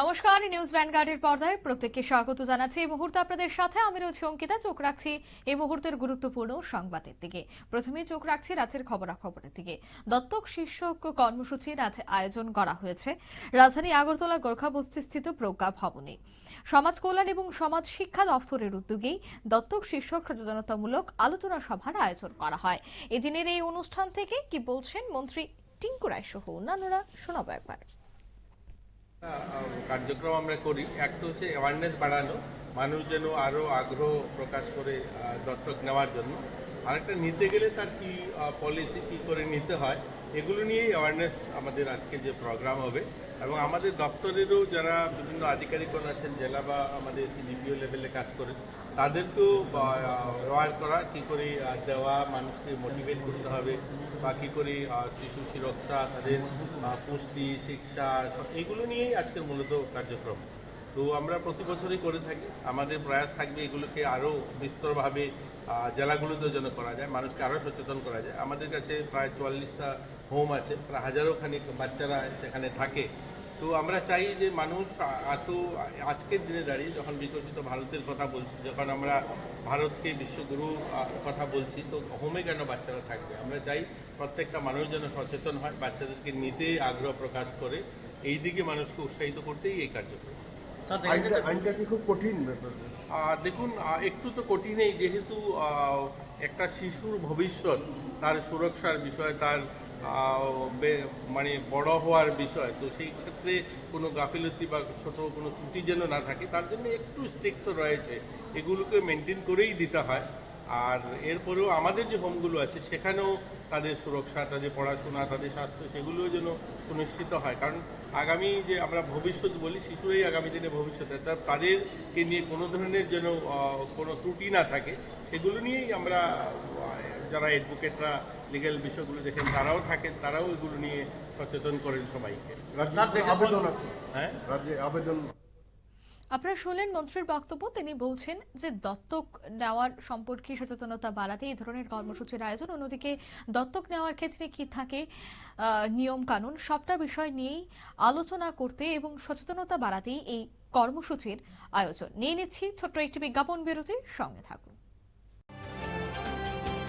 নমস্কার, নিউজ ভ্যানগার্ডের পর্দায় প্রত্যেককে স্বাগত জানাচ্ছি। এই মুহূর্তে আপনাদের সাথে আমি রয়েছি অঙ্কিতা চোখ রাখছি এই মুহূর্তের গুরুত্বপূর্ণ সংবাদের দিকে। প্রথমে চোখ রাখছি রাজ্যের খবরাখবরের দিকে। দত্তক শীর্ষক কর্মসূচির আজ আয়োজন করা হয়েছে। রাজধানী আগরতলা গোর্খা বস্তিস্থিত প্রজ্ঞা ভবনে। সমাজ কল্যাণ এবং সমাজ শিক্ষা দফতরের উদ্যোগেই দত্তক শীর্ষক সচেতনতামূলক আলোচনা সভার আয়োজন করা হয়। এদিনের এই অনুষ্ঠান থেকে কি বলছেন মন্ত্রী টিঙ্কু রায় সহ অন্যান্যরা শোনাবো একবার। কার্যক্রম আমরা করি। এক তো হচ্ছে অ্যাওয়ারনেস বাড়ানো মানুষ যেন আরও আগ্রহ প্রকাশ করে দত্তক নেওয়ার জন্য। আরেকটা নিতে গেলে তার কি পলিসি কি করে নিতে হয়, এগুলো নিয়েই অ্যাওয়ারনেস আমাদের আজকে যে প্রোগ্রাম হবে। এবং আমাদের দপ্তরেরও যারা বিভিন্ন আধিকারিকগণ আছেন, জেলা বা আমাদের সিডিপিও লেভেলে কাজ করেন, তাদেরকেও অ্যাওয়ার করা, কি করে দেওয়া, মানুষকে মোটিভেট করতে হবে, বা কী করে শিশু সুরক্ষা, তাদের পুষ্টি, শিক্ষা এগুলো নিয়েই আজকের মূলত কার্যক্রম। তো আমরা প্রতি বছরই করে থাকি। আমাদের প্রয়াস থাকবে এগুলোকে আরও বিস্তরভাবে জেলাগুলোতেও যেন করা যায়, মানুষকে আরও সচেতন করা যায়। আমাদের কাছে প্রায় চুয়াল্লিশটা হোম আছে, প্রায় হাজারো খানিক বাচ্চারা সেখানে থাকে। তো আমরা চাই যে মানুষ এত আজকের দিনে দাঁড়িয়ে যখন বিকশিত ভারতের কথা বলছি, যখন আমরা ভারতকে বিশ্বগুরু কথা বলছি, তো হোমে কেন বাচ্চারা থাকবে? আমরা চাই প্রত্যেকটা মানুষ যেন সচেতন হয়, বাচ্চাদেরকে নিতে আগ্রহ প্রকাশ করে এই দিকে মানুষকে উৎসাহিত করতেই এই কার্যক্রম। আইনটা আইনটা কি খুব কঠিন ব্যাপার? দেখুন একটু তো কঠিনই যেহেতু একটা শিশুর ভবিষ্যৎ তার সুরক্ষার বিষয় তার আহ, মানে বড় হওয়ার বিষয় তো সেই ক্ষেত্রে কোনো গাফিলতি বা ছোট কোনো ত্রুটি যেন না থাকে তার জন্য একটু স্ট্রিক্ট তো রয়েছে। এগুলোকে মেনটেন করেই দিতে হয়। আর এরপরেও আমাদের যে হোমগুলো আছে সেখানেও তাদের সুরক্ষা তাদের পড়াশোনা তাদের স্বাস্থ্য সেগুলোও যেন সুনিশ্চিত হয়। কারণ আগামী যে আমরা ভবিষ্যৎ বলি শিশুরাই আগামী দিনে ভবিষ্যৎ তা তাদেরকে নিয়ে কোনো ধরনের যেন কোনো ত্রুটি না থাকে সেগুলো নিয়েই আমরা যারা অ্যাডভোকেটরা লিগ্যাল বিষয়গুলো দেখেন তারাও থাকেন তারাও এগুলো নিয়ে সচেতন করেন সবাইকে। আবেদন আছে? হ্যাঁ? রাজ্যে আবেদন আপনারা শুনলেন মন্ত্রীর বক্তব্য। তিনি বলছেন যে, দত্তক নেওয়ার সম্পর্কে সচেতনতা বাড়াতে এই ধরনের কর্মসূচির আয়োজন। অন্যদিকে, দত্তক নেওয়ার ক্ষেত্রে কি থাকে নিয়ম কানুন সবটা বিষয় নিয়েই আলোচনা করতে এবং সচেতনতা বাড়াতেই এই কর্মসূচির আয়োজন। নিয়ে নিচ্ছি ছোট্ট একটি বিজ্ঞাপন বিরতির সঙ্গে থাকুন।